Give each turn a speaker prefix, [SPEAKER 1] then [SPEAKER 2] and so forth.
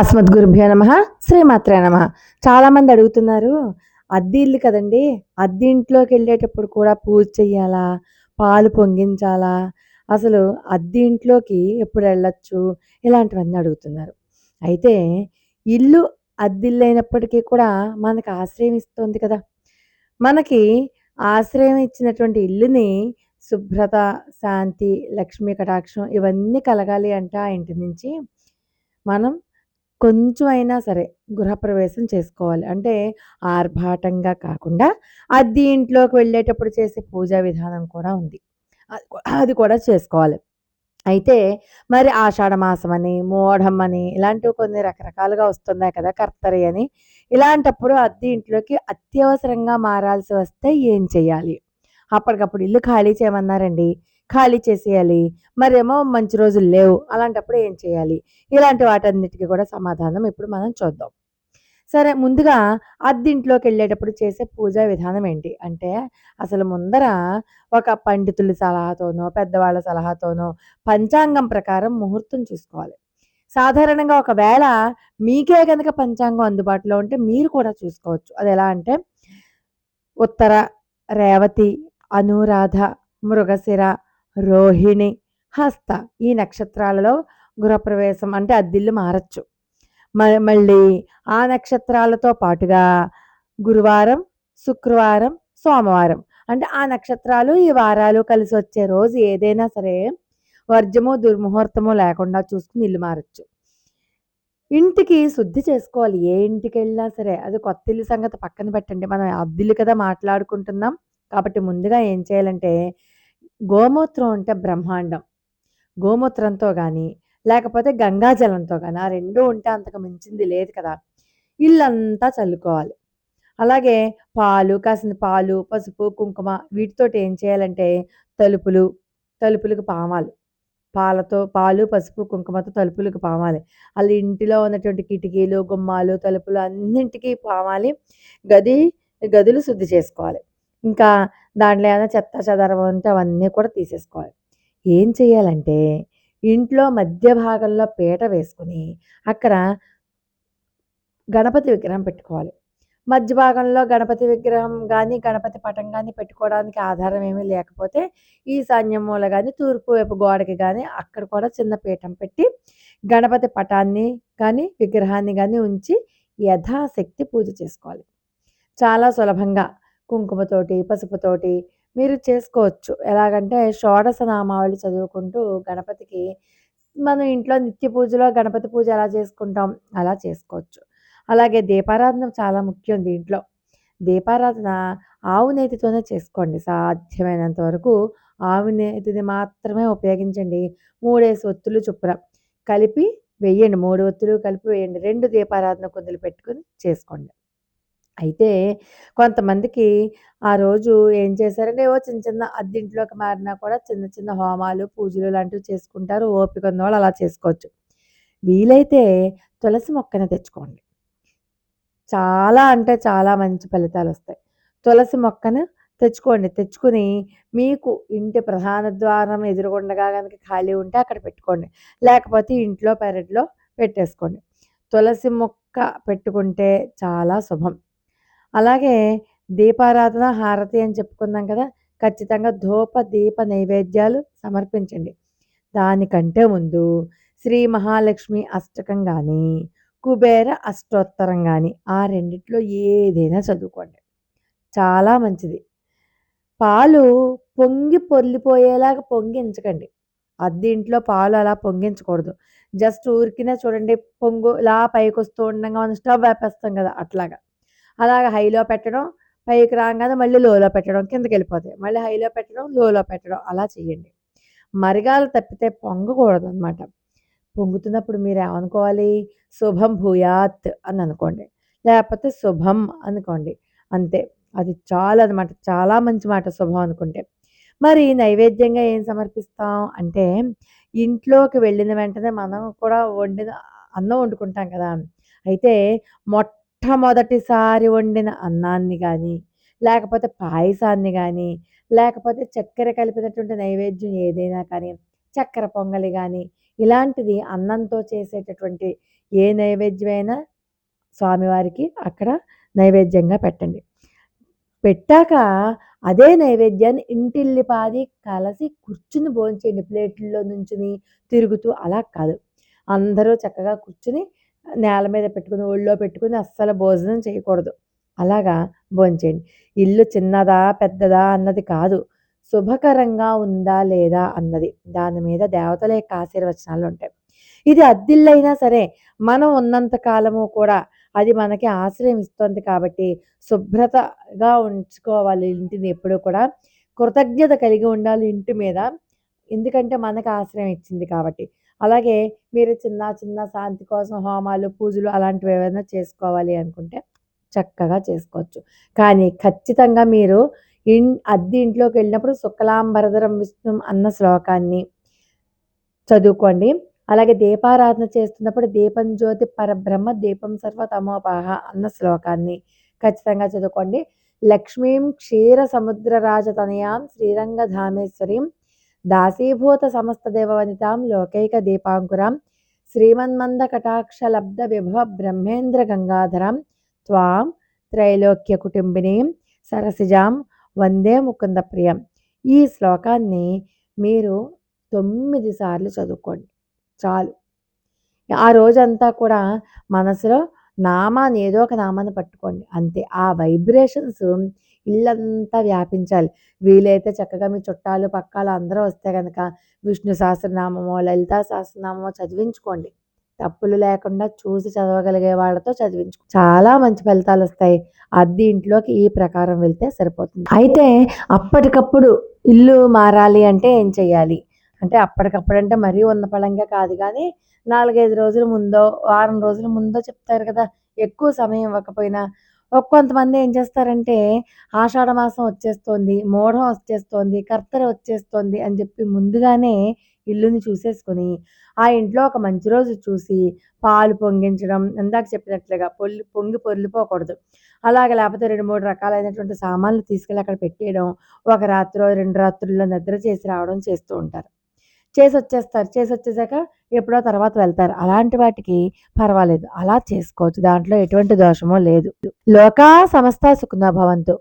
[SPEAKER 1] అస్మద్గురుభ్యో నమ శ్రీమాత్రే నమ. చాలామంది అడుగుతున్నారు అద్దె ఇల్లు కదండి అద్దె ఇంట్లోకి వెళ్ళేటప్పుడు కూడా పూజ చెయ్యాలా పాలు పొంగించాలా? అసలు అద్దె ఇంట్లోకి ఎప్పుడు వెళ్ళొచ్చు? ఇలాంటివన్నీ అడుగుతున్నారు. అయితే ఇల్లు అద్దిల్లు అయినప్పటికీ కూడా మనకు ఆశ్రయం ఇస్తుంది కదా. మనకి ఆశ్రయం ఇచ్చినటువంటి ఇల్లుని శుభ్రత శాంతి లక్ష్మీ కటాక్షం ఇవన్నీ కలగాలి అంటే ఆ ఇంటి నుంచి. మనం కొంచెం అయినా సరే గృహప్రవేశం చేసుకోవాలి. అంటే ఆర్భాటంగా కాకుండా అద్దె ఇంట్లోకి వెళ్ళేటప్పుడు చేసే పూజా విధానం కూడా ఉంది. అది అది కూడా చేసుకోవాలి. అయితే మరి ఆషాఢమాసం అని మోఢం అని ఇలాంటివి కొన్ని రకరకాలుగా వస్తున్నాయి కదా కర్తరి అని. ఇలాంటప్పుడు అద్దె ఇంట్లోకి అత్యవసరంగా మారాల్సి వస్తే ఏం చేయాలి? అప్పటికప్పుడు ఇల్లు ఖాళీ చేయమన్నారండి. ఖాళీ చేసేయాలి. మరేమో మంచి రోజులు లేవు. అలాంటప్పుడు ఏం చేయాలి? ఇలాంటి వాటన్నిటికీ కూడా సమాధానం ఇప్పుడు మనం చూద్దాం. సరే ముందుగా అద్దింట్లోకి వెళ్ళేటప్పుడు చేసే పూజా విధానం ఏంటి? అంటే అసలు ముందర ఒక పండితుల సలహాతోనో పెద్దవాళ్ళ సలహాతోనో పంచాంగం ప్రకారం ముహూర్తం చూసుకోవాలి. సాధారణంగా ఒకవేళ మీకే కనుక పంచాంగం అందుబాటులో ఉంటే మీరు కూడా చూసుకోవచ్చు. అది ఎలా అంటే ఉత్తర రేవతి అనురాధ మృగశిర రోహిణి హస్త ఈ నక్షత్రాలలో గృహప్రవేశం అంటే అద్దిల్లు మారచ్చు. మ- మళ్ళీ ఆ నక్షత్రాలతో పాటుగా గురువారం శుక్రవారం సోమవారం అంటే ఆ నక్షత్రాలు ఈ వారాలు కలిసి వచ్చే రోజు ఏదైనా సరే వర్జము దుర్ముహూర్తము లేకుండా చూసుకుని ఇల్లు మారచ్చు. ఇంటికి శుద్ధి చేసుకోవాలి. ఏ ఇంటికి వెళ్ళినా సరే అది కొత్త ఇల్లు సంగతి పక్కన పెట్టండి. మనం అద్దిల్లు కదా మాట్లాడుకుంటున్నాం. కాబట్టి ముందుగా ఏం చేయాలంటే గోమూత్రం అంటే బ్రహ్మాండం. గోమూత్రంతో కానీ లేకపోతే గంగాజలంతో కానీ ఆ రెండు ఉంటే అంతకు మించింది లేదు కదా. ఇల్లంతా చల్లుకోవాలి. అలాగే పాలు కాసిన పాలు పసుపు కుంకుమ వీటితోటి ఏం చేయాలంటే తలుపులు తలుపులకు పావాలి పాలతో పాలు పసుపు కుంకుమతో తలుపులకు పామాలి. వాళ్ళ ఇంటిలో ఉన్నటువంటి కిటికీలు గుమ్మాలు తలుపులు అన్నింటికి పామాలి. గది గదులు శుద్ధి చేసుకోవాలి. ఇంకా దాంట్లో ఏమైనా చెత్త చెదరం ఉంటే అవన్నీ కూడా తీసేసుకోవాలి. ఏం చేయాలంటే ఇంట్లో మధ్య భాగంలో పీట వేసుకుని అక్కడ గణపతి విగ్రహం పెట్టుకోవాలి. మధ్య భాగంలో గణపతి విగ్రహం కానీ గణపతి పటం కానీ పెట్టుకోవడానికి ఆధారం ఏమీ లేకపోతే ఈశాన్య మూల కానీ తూర్పు వైపు గోడకి కానీ అక్కడ కూడా చిన్న పీఠం పెట్టి గణపతి పటాన్ని కానీ విగ్రహాన్ని కానీ ఉంచి యథాశక్తి పూజ చేసుకోవాలి. చాలా సులభంగా కుంకుమతోటి పసుపుతోటి మీరు చేసుకోవచ్చు. ఎలాగంటే షోడశ నామావళి చదువుకుంటూ గణపతికి మనం ఇంట్లో నిత్య పూజలో గణపతి పూజ ఎలా చేసుకుంటాం? అలా చేసుకోవచ్చు. అలాగే దీపారాధన చాలా ముఖ్యం దీంట్లో. దీపారాధన ఆవు నేతితోనే చేసుకోండి. సాధ్యమైనంత వరకు ఆవు నేతిని మాత్రమే ఉపయోగించండి. మూడేసి ఒత్తులు చొప్పున కలిపి వేయండి. మూడు ఒత్తులు కలిపి వేయండి. రెండు దీపారాధన కుందులు పెట్టుకుని చేసుకోండి. అయితే కొంతమందికి ఆ రోజు ఏం చేశారంటే ఏవో చిన్న చిన్న అద్దింట్లోకి మారినా కూడా చిన్న చిన్న హోమాలు పూజలు లాంటివి చేసుకుంటారు. ఓపిక ఉన్నవాళ్ళు అలా చేసుకోవచ్చు. వీలైతే తులసి మొక్కని తెచ్చుకోండి. చాలా అంటే చాలా మంచి ఫలితాలు వస్తాయి. తులసి మొక్కను తెచ్చుకోండి. తెచ్చుకుని మీకు ఇంటి ప్రధాన ద్వారం ఎదురుగుండగా కనుక ఖాళీ ఉంటే అక్కడ పెట్టుకోండి. లేకపోతే ఇంట్లో పెరట్లో పెట్టేసుకోండి. తులసి మొక్క పెట్టుకుంటే చాలా శుభం. అలాగే దీపారాధన హారతి అని చెప్పుకున్నాం కదా! ఖచ్చితంగా ధూప దీప నైవేద్యాలు సమర్పించండి. దానికంటే ముందు శ్రీ మహాలక్ష్మి అష్టకం కానీ కుబేర అష్టోత్తరం కానీ ఆ రెండిట్లో ఏదైనా చదువుకోండి. చాలా మంచిది. పాలు పొంగి పొర్లిపోయేలాగా పొంగించకండి. అద్దీంట్లో పాలు అలా పొంగించకూడదు. జస్ట్ ఊరికినే చూడండి పొంగు ఇలా పైకి వస్తూ ఉండగా మనం స్టవ్ వేపేస్తాం కదా! అట్లాగా. అలాగ హైలో పెట్టడం పైకి రాగానే మళ్ళీ లోలో పెట్టడం కిందకి వెళ్ళిపోతాయి మళ్ళీ హైలో పెట్టడం లోలో పెట్టడం అలా చేయండి. మరిగాలు తప్పితే పొంగకూడదు అనమాట పొంగుతున్నప్పుడు మీరు ఏమనుకోవాలి శుభం భూయాత్ అని అనుకోండి. లేకపోతే శుభం అనుకోండి. అంతే. అది చాలా అనమాట చాలా మంచి మాట శుభం అనుకుంటే. మరి నైవేద్యంగా ఏం సమర్పిస్తాం అంటే ఇంట్లోకి వెళ్ళిన వెంటనే మనం కూడా వండిన అన్నం వండుకుంటాం కదా. అయితే మొట్ట మొట్టమొదటిసారి వండిన అన్నాన్ని కానీ లేకపోతే పాయసాన్ని కానీ లేకపోతే చక్కెర కలిపినటువంటి నైవేద్యం ఏదైనా కానీ చక్కెర పొంగలి కానీ ఇలాంటిది అన్నంతో చేసేటటువంటి ఏ నైవేద్యమైనా స్వామివారికి అక్కడ నైవేద్యంగా పెట్టండి. పెట్టాక అదే నైవేద్యాన్ని ఇంటిల్లిపాది కలిసి కూర్చుని భోంచేయండి. ప్లేట్లలో నుంచుని తిరుగుతూ అలా కాదు. అందరూ చక్కగా కూర్చుని నేల మీద పెట్టుకుని ఒళ్ళో పెట్టుకుని అస్సలు భోజనం చేయకూడదు. అలాగా భోంచేయండి ఇల్లు చిన్నదా పెద్దదా అన్నది కాదు. శుభకరంగా ఉందా లేదా అన్నది. దాని మీద దేవతల యొక్క ఆశీర్వచనాలు ఉంటాయి. ఇది అద్దిల్లైనా సరే మనం ఉన్నంత కాలము కూడా అది మనకి ఆశ్రయం ఇస్తుంది కాబట్టి శుభ్రతగా ఉంచుకోవాలి. ఇంటిని ఎప్పుడూ కూడా కృతజ్ఞత కలిగి ఉండాలి. ఇంటి మీద ఎందుకంటే మనకు ఆశ్రయం ఇచ్చింది కాబట్టి. అలాగే మీరు చిన్న చిన్న శాంతి కోసం హోమాలు పూజలు అలాంటివి ఏమైనా చేసుకోవాలి అనుకుంటే చక్కగా చేసుకోవచ్చు. కానీ ఖచ్చితంగా మీరు ఇన్ అద్దె ఇంట్లోకి వెళ్ళినప్పుడు శుక్లాంబరధరం విష్ణు అన్న శ్లోకాన్ని చదువుకోండి. అలాగే దీపారాధన చేస్తున్నప్పుడు దీపం జ్యోతి పరబ్రహ్మ దీపం సర్వ తమోపాహ అన్న శ్లోకాన్ని ఖచ్చితంగా చదువుకోండి. లక్ష్మీం క్షీర సముద్ర రాజతనయాం శ్రీరంగధామేశ్వరీం దాసీభూత సమస్త దేవవనితాం లోకైక దీపాంకురాం శ్రీమన్మంద కటాక్ష లబ్ధ విభవ బ్రహ్మేంద్ర గంగాధరం త్వాం త్రైలోక్య కుటుంబినీం సరసిజాం వందే ముకుంద ప్రియం ఈ శ్లోకాన్ని మీరు తొమ్మిది సార్లు చదువుకోండి. చాలు. ఆ రోజంతా కూడా మనసులో నామాన్ని ఏదో ఒక నామాన్ని పట్టుకోండి. అంతే. ఆ వైబ్రేషన్స్ ఇల్లంతా వ్యాపించాలి. వీలైతే చక్కగా మీ చుట్టాలు పక్కాలు అందరూ వస్తే కనుక విష్ణు సహస్రనామమో లలితా సహస్రనామమో చదివించుకోండి. తప్పులు లేకుండా చూసి చదవగలిగే వాళ్ళతో చదివించు. చాలా మంచి ఫలితాలు వస్తాయి. అద్దె ఇంట్లోకి ఈ ప్రకారం వెళ్తే సరిపోతుంది. అయితే అప్పటికప్పుడు ఇల్లు మారాలి అంటే ఏం చెయ్యాలి? అంటే అప్పటికప్పుడు అంటే మరీ ఉన్న పడంగా కాదు కానీ నాలుగైదు రోజుల ముందో వారం రోజుల ముందో చెప్తారు కదా ఎక్కువ సమయం ఇవ్వకపోయినా కొంతమంది ఏం చేస్తారంటే ఆషాఢ మాసం వచ్చేస్తోంది మోఢం వచ్చేస్తోంది కర్తర వచ్చేస్తోంది అని చెప్పి ముందుగానే ఇల్లుని చూసేసుకొని ఆ ఇంట్లో ఒక మంచి రోజు చూసి పాలు పొంగించడం ఇందాక చెప్పినట్లుగా పొల్లి పొంగి పొర్లిపోకూడదు. అలాగే లేకపోతే రెండు మూడు రకాలైనటువంటి సామాన్లు తీసుకెళ్ళి అక్కడ పెట్టేయడం ఒక రాత్రో రెండు రాత్రుల్లో నిద్ర చేసి రావడం చేస్తూ ఉంటారు. చేసి వచ్చేస్తారు చేసి వచ్చేసాక ఎప్పుడో తర్వాత వెళ్తారు. అలాంటి వాటికి పర్వాలేదు. అలా చేసుకోవచ్చు. దాంట్లో ఎటువంటి దోషమో లేదు. లోకా సమస్త సుఖనా భవంతు.